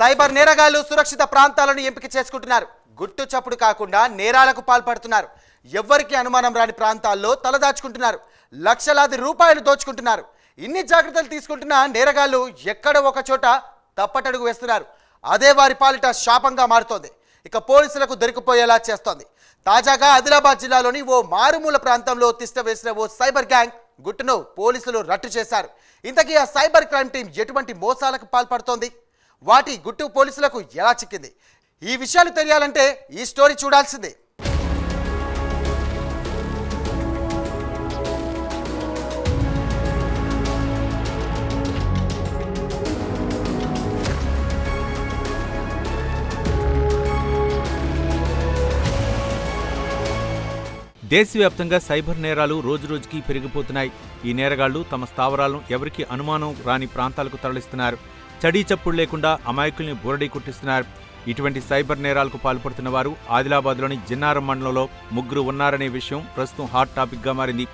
Cyber నేరగాళ్ళు సురక్షిత ప్రాంతాలను ఎంపిక చేసుకుంటున్నారు. గుట్టు చప్పుడు కాకుండా నేరాలకు పాల్పడుతున్నారు. ఎవ్వరికి అనుమానం రాని ప్రాంతాల్లో తలదాచుకుంటున్నారు లక్షలాది రూపాయలు దోచుకుంటున్నారు. ఇన్ని జాగ్రత్తలు తీసుకుంటున్న నేరగాళ్ళు ఎక్కడ ఒక చోట తప్పటడుగు వేస్తున్నారు. అదే వారి పాలిట శాపంగా మారుతోంది. ఇక పోలీసులకు దొరికిపోయేలా చేస్తోంది. తాజాగా ఆదిలాబాద్ జిల్లాలోని ఓ మారుమూల ప్రాంతంలో తిష్ట వేసిన ఓ సైబర్ గ్యాంగ్ గుట్టును పోలీసులు రట్టు చేశారు. ఇంతకీ ఆ సైబర్ క్రైమ్ టీం ఎటువంటి మోసాలకు పాల్పడుతోంది? వాటి గుట్టు పోలీసులకు ఎలా చిక్కింది? ఈ విషయాలు తెలియాలంటే ఈ స్టోరీ చూడాల్సిందే. దేశవ్యాప్తంగా సైబర్ నేరాలు రోజురోజుకి పెరిగిపోతున్నాయి. ఈ నేరగాళ్ళు తమ స్థావరాలను ఎవరికి అనుమానం రాని ప్రాంతాలకు తరలిస్తున్నారు. చడీ చప్పుడు లేకుండా అమాయకుల్ని బురడీ కుట్టిస్తున్నారు. ఇటువంటి సైబర్ నేరాలకు పాల్పడుతున్న వారు ఆదిలాబాద్లోని జిన్నారం మండలంలో ముగ్గురు ఉన్నారనే విషయం ప్రస్తుతం హాట్ టాపిక్గా మారింది.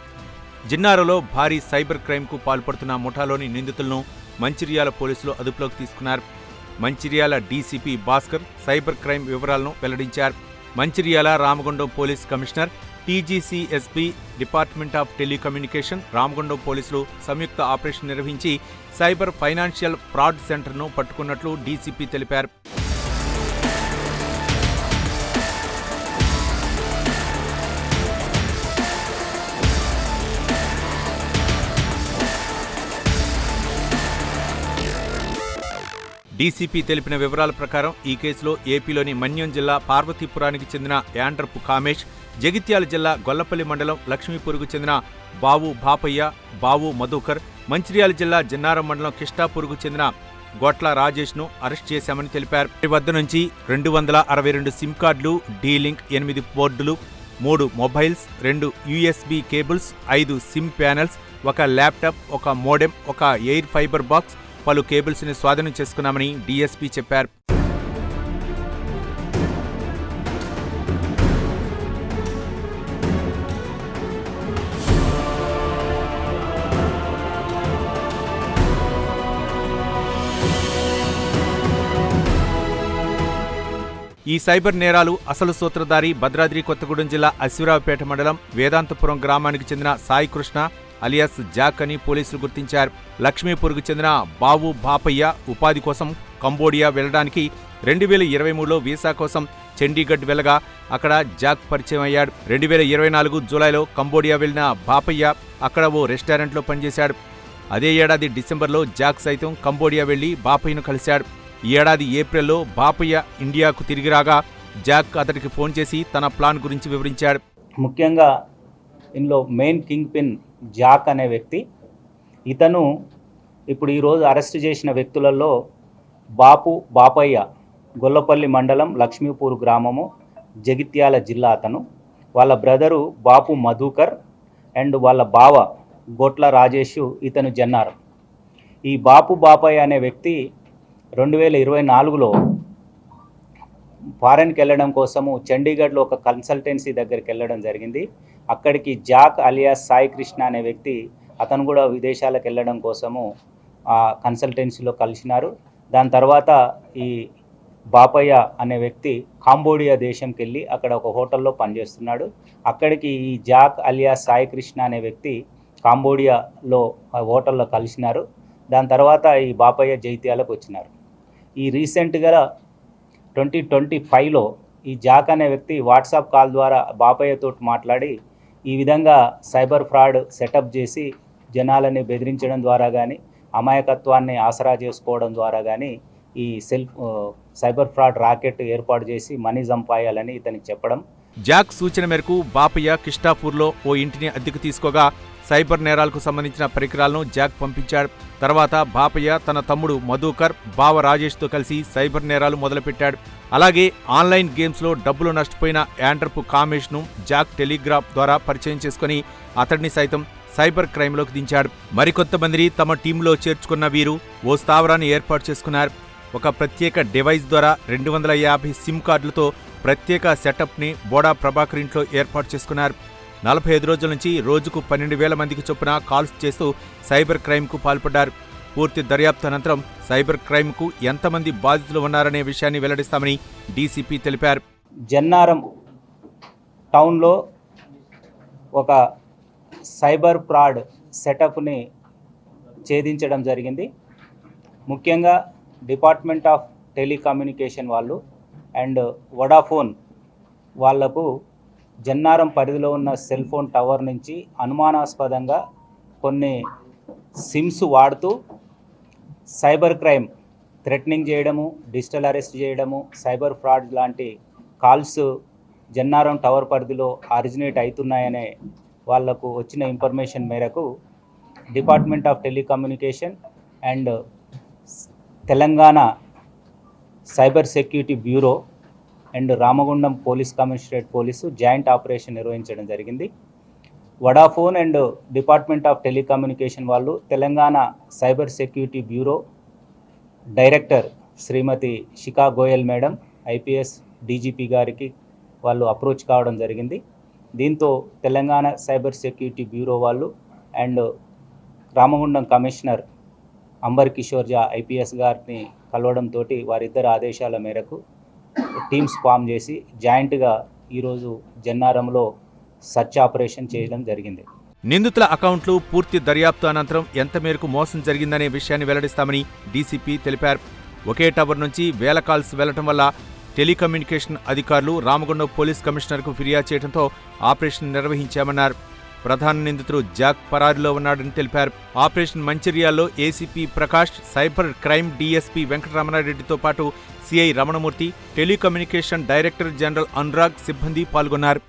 జిన్నారలో భారీ సైబర్ క్రైమ్కు పాల్పడుతున్న ముఠాలోని నిందితులను మంచిర్యాల పోలీసులు అదుపులోకి తీసుకున్నారు. Mancherial DCP Bhaskar cyber crime వివరాలను వెల్లడించారు. Mancherial Ramagundam police commissioner TGCSB department of telecommunication Ramagundam పోలీసులు సంయుక్త ఆపరేషన్ నిర్వహించి సైబర్ ఫైనాన్షియల్ ఫ్రాడ్ సెంటర్ను పట్టుకున్నట్లు డీసీపీ తెలిపారు. డీసీపీ తెలిపిన వివరాల ప్రకారం ఈ కేసులో ఏపీలోని మన్యం జిల్లా పార్వతీపురానికి చెందిన యాండ్రపు కామేష్ జగిత్యాల జిల్లా గొల్లపల్లి మండలం లక్ష్మీపూర్కు చెందిన బావు బాపయ్య బావు మధుకర్ మంచిర్యాల జిల్లా జిన్నారం మండలం కిష్టాపూర్కు చెందిన గొట్ల రాజేష్ను అరెస్ట్ చేశామని తెలిపారు. వారి వద్ద నుంచి రెండు వందల అరవై రెండు సిమ్ కార్డులు డీ లింక్ ఎనిమిది బోర్డులు మూడు మొబైల్స్ రెండు యూఎస్బీ కేబుల్స్ ఐదు సిమ్ ప్యానెల్స్ ఒక ల్యాప్టాప్ ఒక మోడెం ఒక ఎయిర్ ఫైబర్ బాక్స్ పలు కేబుల్స్ని స్వాధీనం చేసుకున్నామని డీఎస్పీ చెప్పారు. ఈ సైబర్ నేరాలు అసలు సూత్రధారి భద్రాద్రి కొత్తగూడెం జిల్లా అశ్వరావుపేట మండలం వేదాంతపురం గ్రామానికి చెందిన సాయికృష్ణ అలియాస్ జాక్ అని పోలీసులు గుర్తించారు. లక్ష్మీపూర్కు చెందిన బావు బాపయ్య ఉపాధి కోసం కంబోడియా వెళ్ళడానికి రెండు వేల ఇరవై మూడులో వీసా కోసం చండీగఢ్ వెళ్ళగా అక్కడ జాక్ పరిచయం అయ్యాడు. రెండు వేల ఇరవై నాలుగు జూలైలో కంబోడియా వెళ్ళిన బాపయ్య అక్కడ ఓ రెస్టారెంట్లో పనిచేశాడు. అదే ఏడాది డిసెంబర్లో జాక్ సైతం కంబోడియా వెళ్ళి బాపయ్యను కలిశాడు. ఈ ఏడాది ఏప్రిల్లో బాపయ్య ఇండియాకు తిరిగి రాగా జాక్ అతడికి ఫోన్ చేసి తన ప్లాన్ గురించి వివరించాడు. ముఖ్యంగా ఇందులో మెయిన్ కింగ్ పిన్ జాక్ అనే వ్యక్తి. ఇతను ఇప్పుడు ఈరోజు అరెస్ట్ చేసిన వ్యక్తులలో బాపు బాపయ్య గొల్లపల్లి మండలం లక్ష్మీపూర్ గ్రామము జగిత్యాల జిల్లా అతను. వాళ్ళ బ్రదరు బాపు మధుకర్ అండ్ వాళ్ళ బావ గొట్ల రాజేష్ ఇతను జన్నారం. ఈ బాపు బాపయ్య అనే వ్యక్తి రెండు వేల ఇరవై నాలుగులో ఫారెన్కి వెళ్ళడం కోసము చండీగఢ్లో ఒక కన్సల్టెన్సీ దగ్గరికి వెళ్ళడం జరిగింది. అక్కడికి జాక్ అలియాస్ సాయి కృష్ణ అనే వ్యక్తి అతను కూడా విదేశాలకు వెళ్ళడం కోసము ఆ కన్సల్టెన్సీలో కలిసినారు. దాని తర్వాత ఈ బాపయ్య అనే వ్యక్తి కాంబోడియా దేశంకి వెళ్ళి అక్కడ ఒక హోటల్లో పనిచేస్తున్నాడు. అక్కడికి ఈ జాక్ అలియాస్ సాయి కృష్ణ అనే వ్యక్తి కాంబోడియాలో ఆ హోటల్లో కలిసినారు. దాని తర్వాత ఈ బాపయ్య జైత్యాలకు వచ్చినారు. ఈ రీసెంట్గా ట్వంటీ ట్వంటీ ఫైవ్లో ఈ జాక్ అనే వ్యక్తి వాట్సాప్ కాల్ ద్వారా బాపయ్యతో మాట్లాడి ఈ విధంగా సైబర్ ఫ్రాడ్ సెటప్ చేసి జనాలని బెదిరించడం ద్వారా కానీ అమాయకత్వాన్ని ఆసరా చేసుకోవడం ద్వారా కానీ ఈ సెల్ఫ్ సైబర్ ఫ్రాడ్ రాకెట్ ఏర్పాటు చేసి మనీ సంపాయాలని ఇతనికి చెప్పడం జాక్ సూచన మేరకు బాపయ్య కిష్టాపూర్లో ఓ ఇంటిని అద్దెకు తీసుకోగా సైబర్ నేరాలకు సంబంధించిన పరికరాలను జాక్ పంపించాడు. తర్వాత బాపయ్య తన తమ్ముడు మధుకర్ బావ రాజేష్తో కలిసి సైబర్ నేరాలు మొదలుపెట్టాడు. అలాగే ఆన్లైన్ గేమ్స్లో డబ్బులు నష్టపోయిన యాండ్రపు కామేష్ను జాక్ టెలిగ్రాఫ్ ద్వారా పరిచయం చేసుకుని అతడిని సైతం సైబర్ క్రైమ్లోకి దించాడు. మరికొంతమందిని తమ టీంలో చేర్చుకున్న వీరు ఓ స్థావరాన్ని ఏర్పాటు చేసుకున్నారు. ఒక ప్రత్యేక డివైస్ ద్వారా రెండు వందల యాభై సిమ్ కార్డులతో ప్రత్యేక సెటప్ని బోడా ప్రభాకర్ ఇంట్లో ఏర్పాటు చేసుకున్నారు. నలభై ఐదు రోజుల నుంచి రోజుకు పన్నెండు వేల మందికి చొప్పున కాల్స్ చేస్తూ సైబర్ క్రైమ్కు పాల్పడ్డారు. పూర్తి దర్యాప్తు అనంతరం సైబర్ క్రైమ్కు ఎంతమంది బాధితులు ఉన్నారనే విషయాన్ని వెల్లడిస్తామని డీసీపీ తెలిపారు. జన్నారం టౌన్లో ఒక సైబర్ ఫ్రాడ్ సెటప్ని ఛేదించడం జరిగింది. ముఖ్యంగా డిపార్ట్మెంట్ ఆఫ్ టెలికమ్యూనికేషన్ వాళ్ళు అండ్ వడాఫోన్ వాళ్ళకు జన్నారం పరిధిలో ఉన్న సెల్ ఫోన్ టవర్ నుంచి అనుమానాస్పదంగా కొన్ని సిమ్స్ వాడుతూ సైబర్ క్రైమ్ థ్రెటనింగ్ చేయడము డిజిటల్ అరెస్ట్ చేయడము సైబర్ ఫ్రాడ్ లాంటి కాల్స్ జన్నారం టవర్ పరిధిలో ఆరిజినేట్ అవుతున్నాయనే వాళ్ళకు వచ్చిన ఇన్ఫర్మేషన్ మేరకు department of telecommunication and Telangana cyber security bureau and Ramagundam police commissionerate police joint operation నిర్వహించడం జరిగింది. Vodafone and department of telecommunication వాళ్ళు Telangana cyber security bureau director Shrimati Shikha Goyal madam IPS DGP గారికి వాళ్ళు approach కావడం జరిగింది. దీంతో Telangana cyber security bureau వాళ్ళు and Ramagundam commissioner Ambar Kishore Jha IPS గారిని కలవడంతో వారిద్దరు ఆదేశాల మేరకు టీమ్స్ ఫామ్ చేసి జాయింట్గా ఈరోజు జన్నారంలో సర్చ్ ఆపరేషన్ చేయడం జరిగింది. నిందితుల అకౌంట్లు పూర్తి దర్యాప్తు అనంతరం ఎంత మేరకు మోసం జరిగిందనే విషయాన్ని వెల్లడిస్తామని డీసీపీ తెలిపారు. ఒకే టవర్ నుంచి వేల కాల్స్ వెళ్ళటం వల్ల టెలికమ్యూనికేషన్ అధికారులు రామగుండం పోలీస్ కమిషనర్కు ఫిర్యాదు చేయడంతో ఆపరేషన్ నిర్వహించామన్నారు. ప్రధాన నిందితుడు జాక్ పరారిలో ఉన్నాడని తెలిపారు. Operation మంచిర్యాల్లో ACP Prakash cyber crime DSP వెంకటరమణారెడ్డితో పాటు CI Ramanamurthy telecommunication director general Anurag సిబ్బంది పాల్గొన్నారు.